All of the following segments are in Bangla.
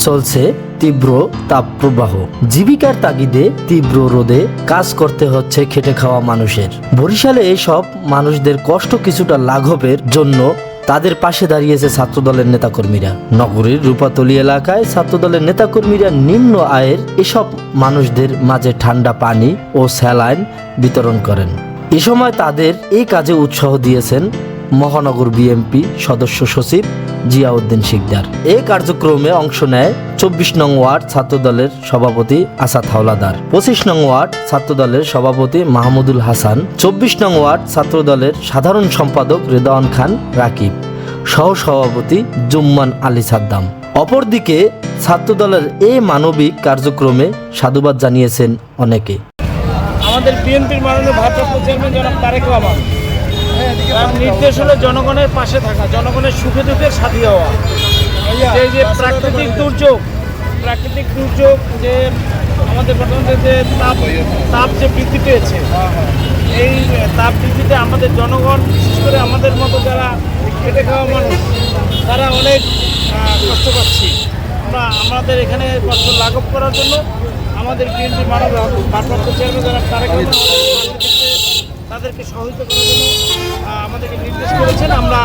চলছে তীব্র তাপপ্রবাহ। জীবিকার তাগিদে তীব্র রোদে কাজ করতে হচ্ছে খেটে খাওয়া মানুষের। বরিশালে এসব মানুষদের কষ্ট কিছুটা লাঘবের জন্য তাদের পাশে দাঁড়িয়েছে ছাত্রদলের নেতাকর্মীরা। নগরীর রূপাতলি এলাকায় ছাত্র ছাত্রদলের নেতাকর্মীরা নিম্ন আয়ের এসব মানুষদের মাঝে ঠান্ডা পানি ও স্যালাইন বিতরণ করেন। এ সময় তাদের এই কাজে উৎসাহ দিয়েছেন মহানগর বিএমপি সদস্য সচিব জিয়াউদ্দিন শিকদার। এই কার্যক্রমে অংশ নেয় চব্বিশ নং ওয়ার্ড ছাত্রদলের সভাপতি আসাদ হাওলাদার, পঁচিশ নং ওয়ার্ড ছাত্রদলের সভাপতি মাহমুদুল হাসান, চব্বিশ নং ওয়ার্ড ছাত্রদলের সাধারণ সম্পাদক রেদাওয়ান খান রাকিব সহ সভাপতি জুম্মান আলী সাদ্দাম। অপরদিকে ছাত্রদলের এই মানবিক কার্যক্রমে সাধুবাদ জানিয়েছেন অনেকে। আমাদের বিএনপির মাননীয় ভারপ্রাপ্ত চেয়ারম্যান জনাব তারেক রহমান। তার নির্দেশ হলো জনগণের পাশে থাকা জনগণের সুখে দুঃখের সাথী হওয়া। যে যে প্রাকৃতিক দুর্যোগ প্রাকৃতিক দুর্যোগ যে আমাদের বর্তমানে যে তাপ তাপ যে বৃদ্ধি পেয়েছে এই তাপ বৃদ্ধিতে আমাদের জনগণ বিশেষ করে আমাদের মতো যারা খেটে খাওয়া মানুষ তারা অনেক কষ্ট পাচ্ছি। আমরা আমাদের এখানে কষ্ট লাঘব করার জন্য আমাদের বিএনপি মানব ভারপ্রাপ্ত চেয়ারম্যান যারা তারেক রহমান আমাদের পাশে থেকে তাদেরকে সহযোগিতা করার জন্য আমাদেরকে নির্দেশ করেছেন। আমরা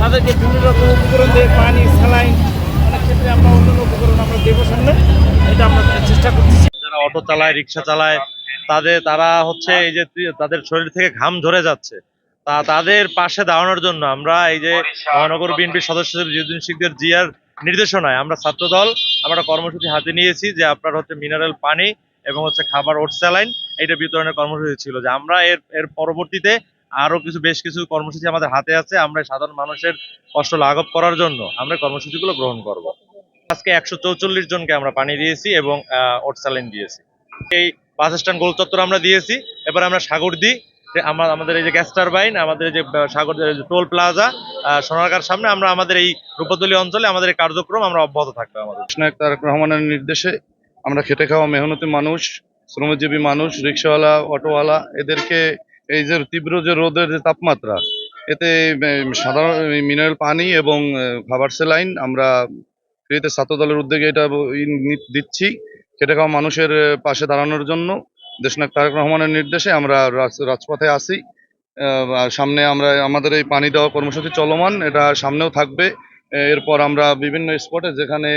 তাদেরকে বিভিন্ন রকম উপকরণ দিয়ে পানি, স্যালাইন, অনেক ক্ষেত্রে আমরা অন্যান্য উপকরণ আমরা দেবো সামনে। এটা আমরা চেষ্টা করতেছি। যারা অটো চালায়, রিক্সা চালায়, তাদের তারা হচ্ছে এই যে তাদের শরীর থেকে ঘাম ঝরে যাচ্ছে। তা তাদের পাশে দাঁড়ানোর জন্য আমরা এই যে মহানগর বিএনপির সদস্য জিউদ্দিন শিখদের জিয়ার নির্দেশনায় আমরা ছাত্রদল, আমরা কর্মসূচি হাতে নিয়েছি যে আপনার হচ্ছে মিনারেল পানি এবং হচ্ছে খাবার ওট স্যালাইন এটা বিতরণের কর্মসূচি ছিল যে আমরা এর এর পরবর্তীতে আরও কিছু, বেশ কিছু কর্মসূচি আমাদের হাতে আছে, আমরা সাধারণ মানুষের কষ্ট লাঘব করার জন্য আমরা কর্মসূচিগুলো গ্রহণ করব। আজকে একশো চৌচল্লিশ জনকে আমরা পানি দিয়েছি এবং ওট স্যালাইন দিয়েছি। এই বাস স্ট্যান্ড গোল চত্বর আমরা দিয়েছি, এবার আমরা সাগর দিই। আমরা আমাদের এই যে গ্যাস টারবাইন, আমাদের যে সাগর টোল প্লাজা সোনারগার সামনে আমরা আমাদের এই রূপতলী অঞ্চলে আমাদের এই কার্যক্রম আমরা অব্যাহত থাকবে আমাদের। তারেক রহমানের নির্দেশে আমরা খেটে খাওয়া মেহনতি মানুষ শ্রমজীবী মানুষ, রিক্সাওয়ালা, অটোওয়ালা, এদেরকে এই যে তীব্র যে রোদের যে তাপমাত্রা, এতে সাধারণ মিনারেল পানি এবং খাবার সেলাইন আমরা ফ্রিতে ছাত্র দলের উদ্যোগে এটা দিচ্ছি। খেটে খাওয়া মানুষের পাশে দাঁড়ানোর জন্য। দেশনায়ক তারেক রহমানের নির্দেশে আমরা রাজ- রাজপথে আসি সামনে আমরা, আমাদের এই পানি দেওয়া কর্মসূচি চলমান, এটা সামনেও থাকবে। এরপর আমরা বিভিন্ন স্পটে যেখানে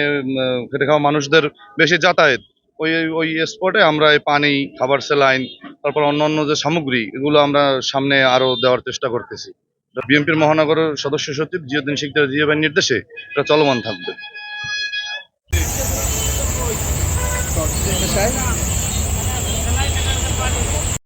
খেটে খাওয়া মানুষদের বেশি যাতায়াত ওই ওই স্পটে আমরা এই পানি, খাবার সেলাইন, তারপর অন্যান্য যে সামগ্রী, এগুলো আমরা সামনে আরও দেওয়ার চেষ্টা করতেছি। বিএনপির মহানগর সদস্য সচিব জিয়দিন শিকদার জিয়াবের নির্দেশে এটা চলমান থাকবে।